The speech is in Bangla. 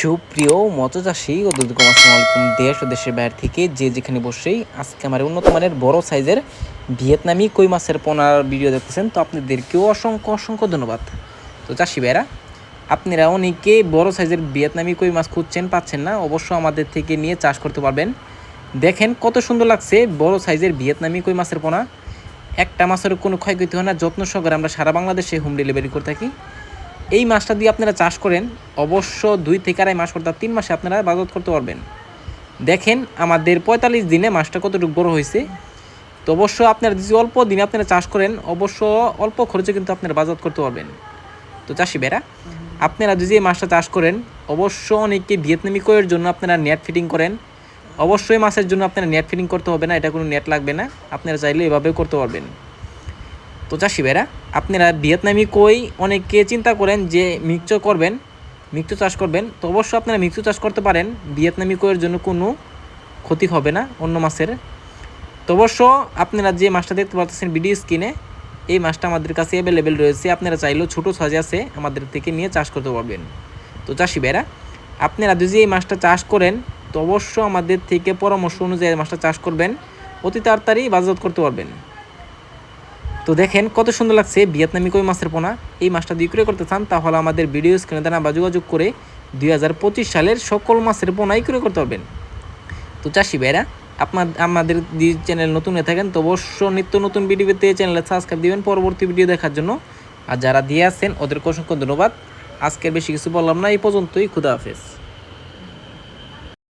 সুপ্রিয় মৎস্যচাষী ও দুধ আসসালামু আলাইকুম দেশ ও দেশের বাইরে থেকে যে যেখানে বসেই আজকে আমার উন্নত মানের বড় সাইজের ভিয়েতনামি কই মাছের পোনার ভিডিও দেখতেছেন, তো আপনাদেরকেও অসংখ্য অসংখ্য ধন্যবাদ। তো চাষি ভাইরা আপনারা অনেকে বড় সাইজের ভিয়েতনামি কই মাছ খুঁজছেন, পাচ্ছেন না, অবশ্য আমাদের থেকে নিয়ে চাষ করতে পারবেন। দেখেন কত সুন্দর লাগছে বড় সাইজের ভিয়েতনামি কই মাছের পোনা। একটা মাছের কোনো ক্ষয়ক্ষতি হয় না, যত্ন সহকারে আমরা সারা বাংলাদেশে হোম ডেলিভারি করে থাকি। এই মাছটা দিয়ে আপনারা চাষ করেন, অবশ্য দুই থেকে আড়াই মাস অর্থাৎ তিন মাসে আপনারা বাজার করতে পারবেন। দেখেন, আমাদের পঁয়তাল্লিশ দিনে মাছটা কতটুকু বড় হয়েছে। তো অবশ্য আপনারা যদি অল্প দিনে আপনারা চাষ করেন, অবশ্য অল্প খরচে কিন্তু আপনারা বাজার করতে পারবেন। তো চাষি বেরা আপনারা যদি এই মাছটা চাষ করেন, অবশ্য অনেকে ভিয়েতনামি কয়ের জন্য আপনারা নেট ফিটিং করেন। অবশ্যই মাছের জন্য আপনারা নেট ফিটিং করতে হবে না, এটা কোনো নেট লাগবে না। আপনারা চাইলে এভাবেও করতে পারবেন। তো চাষি ভাইরা আপনারা ভিয়েতনামি কই অনেকে চিন্তা করেন যে মিক্সচার করবেন মিক্সচার চাষ করবেন, তো অবশ্যই আপনারা মিক্সচার চাষ করতে পারেন। ভিয়েতনামি কইয়ের জন্য কোনো ক্ষতি হবে না অন্য মাছের। তো অবশ্য আপনারা যে মাছটা দেখতে পাচ্ছেন ভিডিও স্ক্রিনে, এই মাছটা আমাদের কাছে অ্যাভেলেবেল রয়েছে। আপনারা চাইলেও ছোটো সাইজ আছে, আমাদের থেকে নিয়ে চাষ করতে পারবেন। তো চাষি ভাইরা, আপনারা যদি এই মাছটা চাষ করেন, তো অবশ্য আমাদের থেকে পরামর্শ অনুযায়ী মাছটা চাষ করবেন। অতি তাড়াতাড়ি বাজারজাত করতে পারবেন। তো দেখেন কত সুন্দর লাগছে ভিয়েতনামি কই মাছের পোনা। এই মাছটা বিক্রি করতে চান, তাহলে আমাদের ভিডিও স্ক্রিনে দেনা বা যোগাযোগ করে দুই হাজার পঁচিশ সালের সকল মাছের পোনাই ক্রয় করতে পারবেন। তো চাষি ভাইরা, আপনার, আমাদের চ্যানেল নতুন হয়ে থাকেন, তো অবশ্য নিত্য নতুন ভিডিও পেতে চ্যানেলে সাবস্ক্রাইব দিবেন পরবর্তী ভিডিও দেখার জন্য। আর যারা দিয়ে আছেন, ওদেরকে অসংখ্য ধন্যবাদ। আজকের বেশি কিছু বললাম না, এই পর্যন্তই। খুদা হাফেজ।